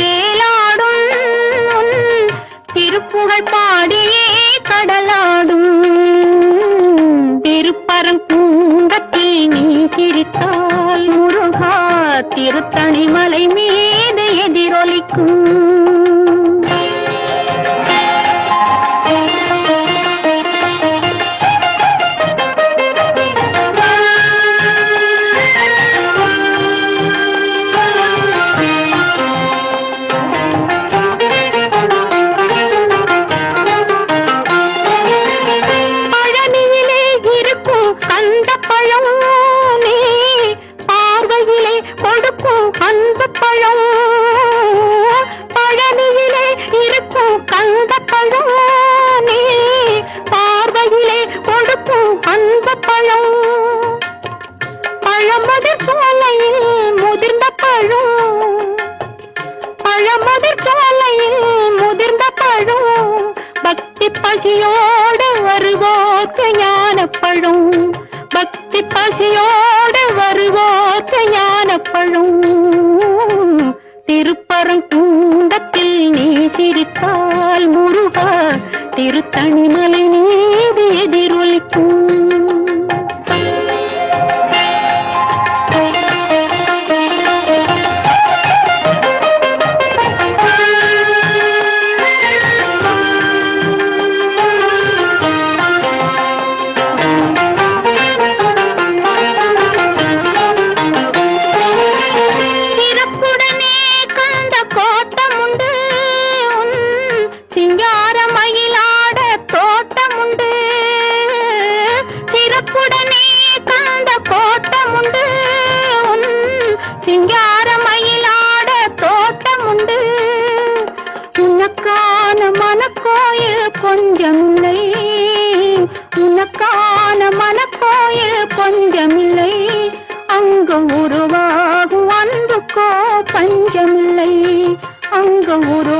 வேலாடும் திருப்புகழ் பாடியே கடலாடும். திருப்பரங்குன்றத்தில் நீ சிரித்தால் முருகா திருத்தணிமலை மீது எதிரொலிக்கும். இருக்கும் பழம் நீ பார்வையிலே கொடுக்கும் அந்த பழம் பழனியிலே இருக்கும் கந்த பழம் நீ பார்வையிலே கொடுக்கும் அந்த பழம். பழமதிர் சோலையில் பசியோடு வருவோக்கு ஞானப்பழும். பக்தி பசியோடு வருவோக்கு ஞானப்பழும். திருப்பரங்குன்றத்தில் நீ சிரித்தால் முருகா திருத்தணிமலை நீ சிங்கார மயிலாட தோட்டம் உண்டு. உனக்கான மனக்கோயில் கொஞ்சமில்லை. உனக்கான மனக்கோயில் கொஞ்சமில்லை. அங்கு உருவாகும் அன்புக்கோ பஞ்சமில்லை. அங்கு உருவாகும்